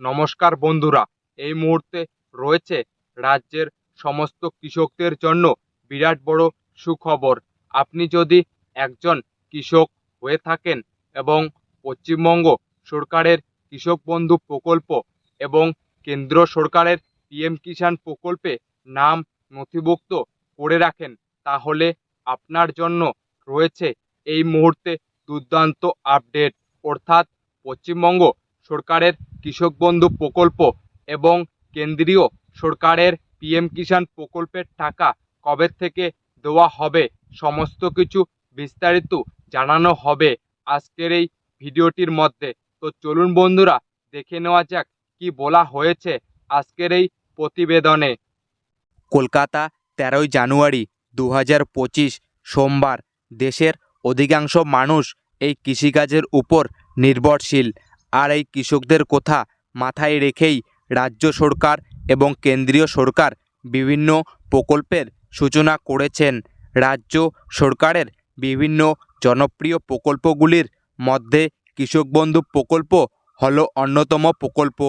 নমস্কার বন্ধুরা, এই মুহূর্তে রয়েছে রাজ্যের সমস্ত কৃষকদের জন্য বিরাট বড় সুখবর। আপনি যদি একজন কৃষক হয়ে থাকেন এবং পশ্চিমবঙ্গ সরকারের কৃষক বন্ধু প্রকল্প এবং কেন্দ্র সরকারের পিএম কিষাণ প্রকল্পে নাম নথিভুক্ত করে রাখেন, তাহলে আপনার জন্য রয়েছে এই মুহূর্তে দুর্দান্ত আপডেট। অর্থাৎ পশ্চিমবঙ্গ সরকারের কৃষক বন্ধু প্রকল্প এবং কেন্দ্রীয় সরকারের পিএম কিষাণ প্রকল্পের টাকা কবে থেকে দেওয়া হবে সমস্ত কিছু বিস্তারিত জানানো হবে আজকের এই ভিডিওটির মধ্যে। তো চলুন বন্ধুরা, দেখে নেওয়া যাক কি বলা হয়েছে আজকের এই প্রতিবেদনে। কলকাতা তেরোই জানুয়ারি দু হাজার পঁচিশ সোমবার, দেশের অধিকাংশ মানুষ এই কৃষিকাজের উপর নির্ভরশীল। আর এই কৃষকদের কথা মাথায় রেখেই রাজ্য সরকার এবং কেন্দ্রীয় সরকার বিভিন্ন প্রকল্পের সূচনা করেছেন। রাজ্য সরকারের বিভিন্ন জনপ্রিয় প্রকল্পগুলির মধ্যে কৃষক বন্ধু প্রকল্প হল অন্যতম প্রকল্প।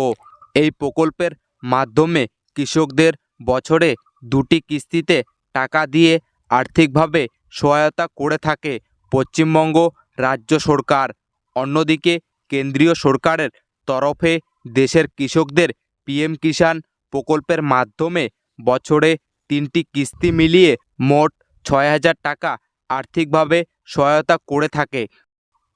এই প্রকল্পের মাধ্যমে কৃষকদের বছরে দুটি কিস্তিতে টাকা দিয়ে আর্থিকভাবে সহায়তা করে থাকে পশ্চিমবঙ্গ রাজ্য সরকার। অন্যদিকে কেন্দ্রীয় সরকারের তরফে দেশের কৃষকদের পিএম কিষাণ প্রকল্পের মাধ্যমে বছরে তিনটি কিস্তি মিলিয়ে মোট ছয় হাজার টাকা আর্থিকভাবে সহায়তা করে থাকে।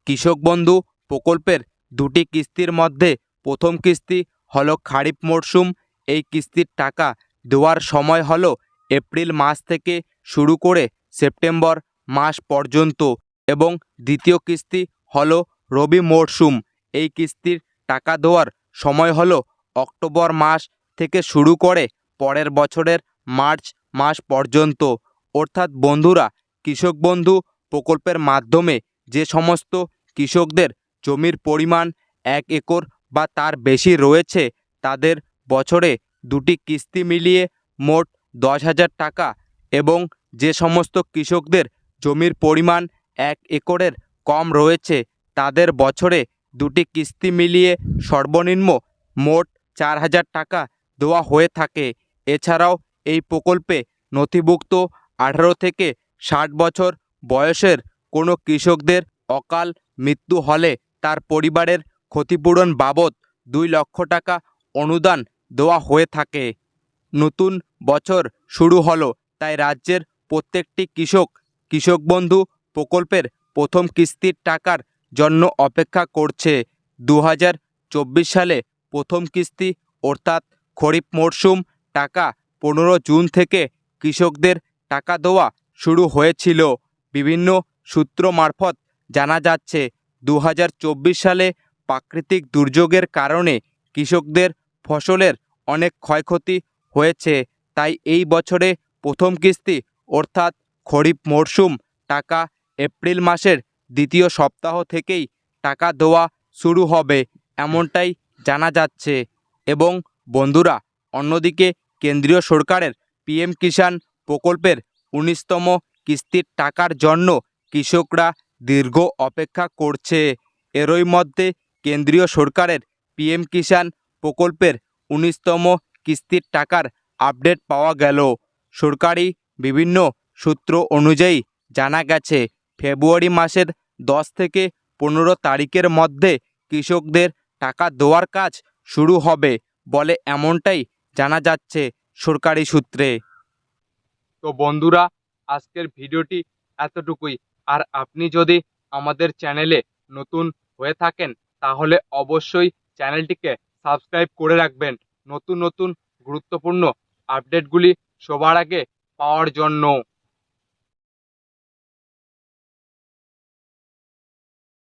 কৃষক বন্ধু প্রকল্পের দুটি কিস্তির মধ্যে প্রথম কিস্তি হলো খারিফ মরশুম এই কিস্তির টাকা দেওয়ার সময় হলো এপ্রিল মাস থেকে শুরু করে সেপ্টেম্বর মাস পর্যন্ত এবং দ্বিতীয় কিস্তি হলো রবি মরশুম এই কিস্তির টাকা দেওয়ার সময় হলো অক্টোবর মাস থেকে শুরু করে পরের বছরের মার্চ মাস পর্যন্ত। অর্থাৎ বন্ধুরা, কৃষক বন্ধু প্রকল্পের মাধ্যমে যে সমস্ত কৃষকদের জমির পরিমাণ এক একর বা তার বেশি রয়েছে, তাদের বছরে দুটি কিস্তি মিলিয়ে মোট দশ হাজার টাকা এবং যে সমস্ত কৃষকদের জমির পরিমাণ এক একরের কম রয়েছে তাদের বছরে দুটি কিস্তি মিলিয়ে সর্বনিম্ন মোট চার হাজার টাকা দেওয়া হয়ে থাকে। এছাড়াও এই প্রকল্পে নথিভুক্ত আঠারো থেকে ষাট বছর বয়সের কোনো কৃষকদের অকাল মৃত্যু হলে তার পরিবারের ক্ষতিপূরণ বাবদ দুই লক্ষ টাকা অনুদান দেওয়া হয়ে থাকে। নতুন বছর শুরু হলো, তাই রাজ্যের প্রত্যেকটি কৃষক কৃষক বন্ধু প্রকল্পের প্রথম কিস্তির টাকার জন্য অপেক্ষা করছে দু হাজার চব্বিশ সালে প্রথম কিস্তি, অর্থাৎ খরিফ মরশুম টাকা পনেরো জুন থেকে কৃষকদের টাকা দেওয়া শুরু হয়েছিল। বিভিন্ন সূত্র মারফত জানা যাচ্ছে দু হাজার চব্বিশ সালে প্রাকৃতিক দুর্যোগের কারণে কৃষকদের ফসলের অনেক ক্ষয়ক্ষতি হয়েছে। তাই এই বছরে প্রথম কিস্তি, অর্থাৎ খরিফ মরশুম টাকা এপ্রিল মাসের দ্বিতীয় সপ্তাহ থেকেই টাকা দেওয়া শুরু হবে, এমনটাই জানা যাচ্ছে। এবং বন্ধুরা, অন্যদিকে কেন্দ্রীয় সরকারের পিএম কিষাণ প্রকল্পের উনিশতম কিস্তির টাকার জন্য কৃষকরা দীর্ঘ অপেক্ষা করছে। এরই মধ্যে কেন্দ্রীয় সরকারের পিএম কিষাণ প্রকল্পের উনিশতম কিস্তির টাকার আপডেট পাওয়া গেল। সরকারি বিভিন্ন সূত্র অনুযায়ী জানা গেছে ফেব্রুয়ারি মাসের দশ থেকে পনেরো তারিখের মধ্যে কৃষকদের টাকা দেওয়ার কাজ শুরু হবে বলে এমনটাই জানা যাচ্ছে সরকারি সূত্রে। তো বন্ধুরা, আজকের ভিডিওটি এতটুকুই। আর আপনি যদি আমাদের চ্যানেলে নতুন হয়ে থাকেন, তাহলে অবশ্যই চ্যানেলটিকে সাবস্ক্রাইব করে রাখবেন। নতুন নতুন, গুরুত্বপূর্ণ আপডেটগুলি সবার আগে পাওয়ার জন্য।